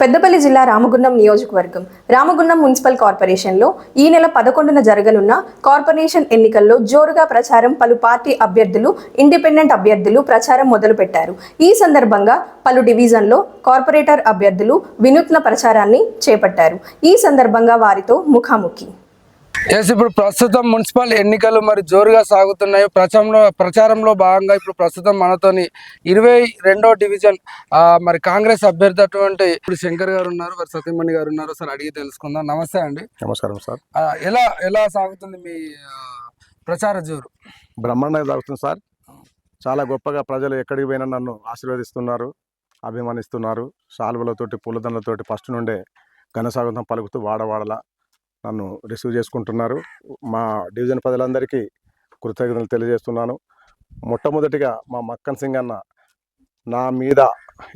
పెద్దపల్లి జిల్లా రామగుండం నియోజకవర్గం రామగుండం మున్సిపల్ కార్పొరేషన్లో ఈ నెల పదకొండున జరగనున్న కార్పొరేషన్ ఎన్నికల్లో జోరుగా ప్రచారం పలు పార్టీ అభ్యర్థులు ఇండిపెండెంట్ అభ్యర్థులు ప్రచారం మొదలుపెట్టారు. ఈ సందర్భంగా పలు డివిజన్లో కార్పొరేటర్ అభ్యర్థులు వినూత్న ప్రచారాన్ని చేపట్టారు. ఈ సందర్భంగా వారితో ముఖాముఖి. ఎస్ ఇప్పుడు ప్రస్తుతం మున్సిపల్ ఎన్నికలు మరి జోరుగా సాగుతున్నాయి. ప్రచారంలో ప్రచారంలో భాగంగా ఇప్పుడు ప్రస్తుతం మనతోని ఇరవై రెండో డివిజన్ మరి కాంగ్రెస్ అభ్యర్థి అటువంటి ఇప్పుడు శంకర్ గారు ఉన్నారు మరి సత్యమణి గారు ఉన్నారు. సార్ అడిగి తెలుసుకుందాం. నమస్తే అండి. నమస్కారం సార్. ఎలా ఎలా సాగుతుంది మీ ప్రచార జోరు? బ్రహ్మాండంగా జరుగుతుంది సార్. చాలా గొప్పగా ప్రజలు ఎక్కడికి పోయినా నన్ను ఆశీర్వదిస్తున్నారు అభిమానిస్తున్నారు. శాలువలతోటి పూలదండలతోటి ఫస్ట్ నుండే ఘనస్వాగతం పలుకుతూ వాడవాడలా నన్ను రిసీవ్ చేసుకుంటున్నారు. మా డివిజన్ ప్రజలందరికీ కృతజ్ఞతలు తెలియజేస్తున్నాను. మొట్టమొదటిగా మా మక్కన్ సింగ్ అన్న నా మీద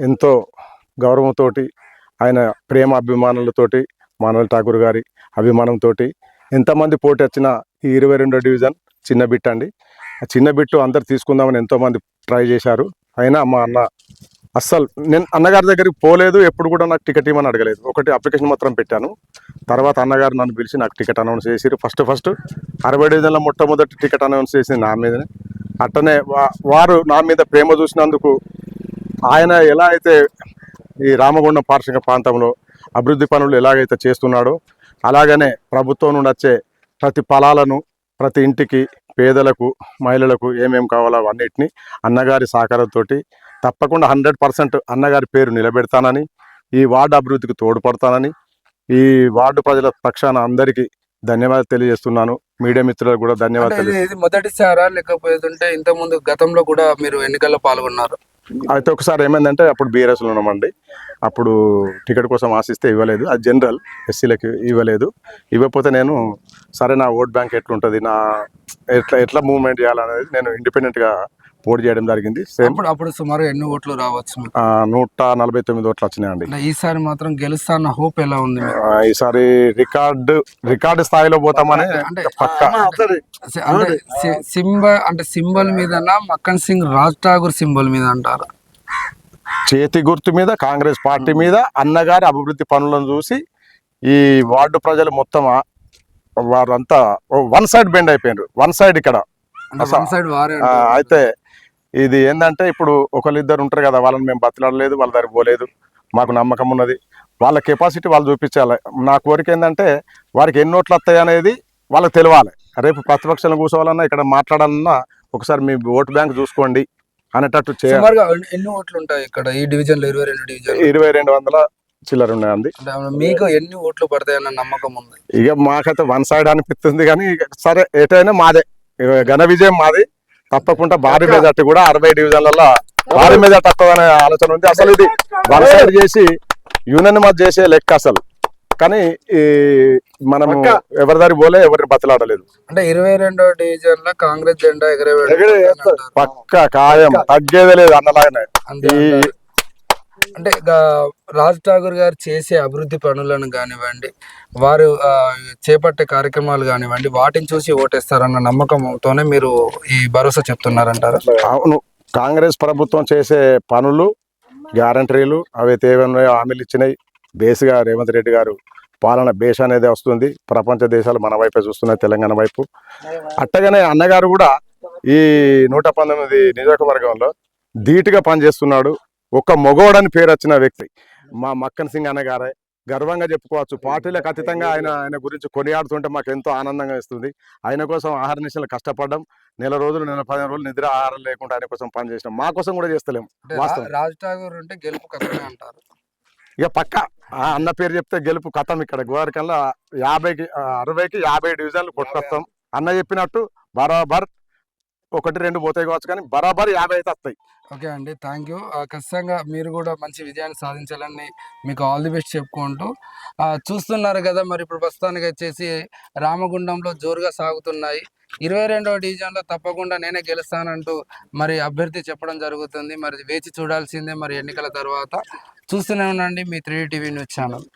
ఎంతో గౌరవంతోటి ఆయన ప్రేమ అభిమానులతోటి మానవల్ ఠాకూర్ గారి అభిమానంతో ఎంతమంది పోటీ వచ్చినా ఈ ఇరవై రెండో డివిజన్ చిన్న బిట్ అండి. ఆ చిన్న బిట్టు అందరు తీసుకుందామని ఎంతోమంది ట్రై చేశారు. అయినా మా అన్న అస్సలు నేను అన్నగారి దగ్గరికి పోలేదు ఎప్పుడు కూడా నాకు టికెట్ ఇవ్వమని అడగలేదు. ఒకటి అప్లికేషన్ మాత్రం పెట్టాను. తర్వాత అన్నగారు నన్ను పిలిచి నాకు టికెట్ అనౌన్స్ చేసిరు ఫస్ట్ ఫస్ట్ అరవై డివిజన్లో మొట్టమొదటి టికెట్ అనౌన్స్ చేసింది నా మీదనే. అట్టనే వా- వారు నా మీద ప్రేమ చూసినందుకు ఆయన ఎలా అయితే ఈ రామగుండం పారిశ్రామిక ప్రాంతంలో అభివృద్ధి పనులు ఎలాగైతే చేస్తున్నాడో అలాగనే ప్రభుత్వం నుండి వచ్చే ప్రతి ఫలాలను ప్రతి ఇంటికి పేదలకు మహిళలకు ఏమేమి కావాలో అవన్నిటిని అన్నగారి సహకారంతో తప్పకుండా హండ్రెడ్ పర్సెంట్ అన్నగారి పేరు నిలబెడతానని ఈ వార్డు అభివృద్ధికి తోడ్పడతానని ఈ వార్డు ప్రజల పక్షాన అందరికీ ధన్యవాదాలు తెలియజేస్తున్నాను. మీడియా మిత్రులకు కూడా ధన్యవాదాలు ఇది మొదటిసారా లేకపోతుంటే ఇంత ముందు గతంలో కూడా మీరు ఎన్నికల్లో పాల్గొన్నారు? అయితే ఒకసారి ఏమైందంటే అప్పుడు బీఆర్ఎస్లో ఉన్నామండి. అప్పుడు టికెట్ కోసం ఆశిస్తే ఇవ్వలేదు. అది జనరల్ ఎస్సీలకి ఇవ్వలేదు. ఇవ్వకపోతే నేను సరే నా ఓట్ బ్యాంక్ ఎట్లుంటుంది? నా ఎట్లా ఎట్లా మూవ్మెంట్ చేయాలనేది నేను ఇండిపెండెంట్గా పోటీ చేయడం జరిగింది. సేమ్ అప్పుడు అప్పుడు సుమారు ఎన్ని ఓట్లు రావచ్చు? నూట నలభై తొమ్మిది ఓట్లు వచ్చినాయండి. ఈసారి మాత్రం గెలుస్తా అన్న హోప్ ఎలా ఉంది ఈసారి రికార్డు రికార్డు స్థాయిలో పోతామని అంటే సింబల్ అంటే సింబల్ మీదనా మక్కన్ సింగ్ రాజ్ ఠాగూర్ సింబల్ మీద అంటారు? చేతి గుర్తు మీద కాంగ్రెస్ పార్టీ మీద అన్నగారి అభివృద్ధి పనులను చూసి ఈ వార్డు ప్రజలు మొత్తం వారంతా వన్ సైడ్ బెండ్ అయిపోయినారు వన్ సైడ్ ఇక్కడ. అయితే ఇది ఏంటంటే ఇప్పుడు ఒకళ్ళిద్దరు ఉంటారు కదా వాళ్ళని మేము బతిలాడలేదు వాళ్ళ దగ్గర పోలేదు. మాకు నమ్మకం ఉన్నది. వాళ్ళ కెపాసిటీ వాళ్ళు చూపించాలి. నా కోరిక ఏంటంటే వారికి ఎన్ని ఓట్లు వస్తాయి అనేది వాళ్ళకి తెలియాలి రేపు ప్రతిపక్షాలను కూర్చోవాలన్నా ఇక్కడ మాట్లాడాలన్నా ఒకసారి మీ ఓటు బ్యాంక్ చూసుకోండి అనేటట్టు చేయాలి. ఎన్ని- ఓట్లు ఉంటాయి ఇక్కడ? ఈ డివిజన్లో ఇరవై రెండు డివిజన్ ఇరవై రెండు వందల చిల్లర ఉన్నాయండి. మీకు ఎన్ని ఓట్లు పడతాయన్న నమ్మకం ఉంది? ఇక మాకైతే వన్ సైడ్ అనిపిస్తుంది కానీ సరే ఎటైనా మాదే. ఘన విజయం మాది. తప్పకుండా భారీ మెజార్టీ కూడా అరవై డివిజన్లలో భారీ మెజార్టీ వస్తుందనే ఆలోచన ఉంది. అసలు ఇది వన్ సైడ్ చేసి యూనియన్ మధ్య చేసే లెక్క అసలు. కానీ ఈ మనము ఎవరి దారి పోలే ఎవరిని బతలాడలేదు. అంటే ఇరవై రెండో డివిజన్లో కాంగ్రెస్ జెండా ఎగరవేయడం అంటారు. పక్క ఖాయం. తగ్గేదే లేదు అన్నలాగానే. ఈ. అంటే రాజ్ ఠాగూర్ గారు చేసే అభివృద్ధి పనులను కానివ్వండి వారు చేపట్టే కార్యక్రమాలు కానివ్వండి వాటిని చూసి ఓటేస్తారన్న నమ్మకంతోనే మీరు ఈ భరోసా చెప్తున్నారంటారు? అవును. కాంగ్రెస్ ప్రభుత్వం చేసే పనులు గ్యారంటీలు అవి అయితే ఏమన్నాయో హామీలు ఇచ్చినాయి. బేస్గా రేవంత్ రెడ్డి గారు పాలన బేస్ అనేది వస్తుంది. ప్రపంచ దేశాలు మన వైపే చూస్తున్నాయి తెలంగాణ వైపు. అట్టగానే అన్నగారు కూడా ఈ నూట పంతొమ్మిది నియోజకవర్గంలో ధీటుగా పనిచేస్తున్నాడు. ఒక మొగోడని పేరు వచ్చిన వ్యక్తి మా మక్కన్ సింగ్ అన్నగారే గర్వంగా చెప్పుకోవచ్చు. పార్టీలకు అతీతంగా ఆయన ఆయన గురించి కొనియాడుతుంటే మాకు ఎంతో ఆనందంగా ఇస్తుంది. ఆయన కోసం ఆహార నిశలు కష్టపడడం నెల రోజులు నెల పదిహేను రోజులు నిద్ర ఆహారం లేకుండా ఆయన కోసం పని చేసినాం. మా కోసం కూడా చేస్తలేము. రాజ్ ఠాగూర్ అంటే గెలుపు కథమే అంటారు. ఇక పక్క ఆ అన్న పేరు చెప్తే గెలుపు కథం ఇక్కడ. గోవారికల్లా యాభైకి అరవైకి యాభై డివిజన్లు కొట్టుకొస్తాం అన్న చెప్పినట్టు బరాబర్ ఒకటి రెండు పోతాయి కావచ్చు కానీ బరాబర్ యాభై అయితే వస్తాయి. ఓకే అండి థ్యాంక్ యూ ఖచ్చితంగా మీరు కూడా మంచి విజయాన్ని సాధించాలని మీకు ఆల్ ది బెస్ట్ చెప్పుకుంటూ చూస్తున్నారు కదా మరి ఇప్పుడు ప్రస్తుతానికి వచ్చేసి రామగుండంలో జోరుగా సాగుతున్నాయి. ఇరవై రెండవ డివిజన్లో తప్పకుండా నేనే గెలుస్తానంటూ మరి అభ్యర్థి చెప్పడం జరుగుతుంది. మరి వేచి చూడాల్సిందే మరి ఎన్నికల తర్వాత. చూస్తూనే ఉండండి మీ త్రీ టీవీ న్యూస్ ఛానల్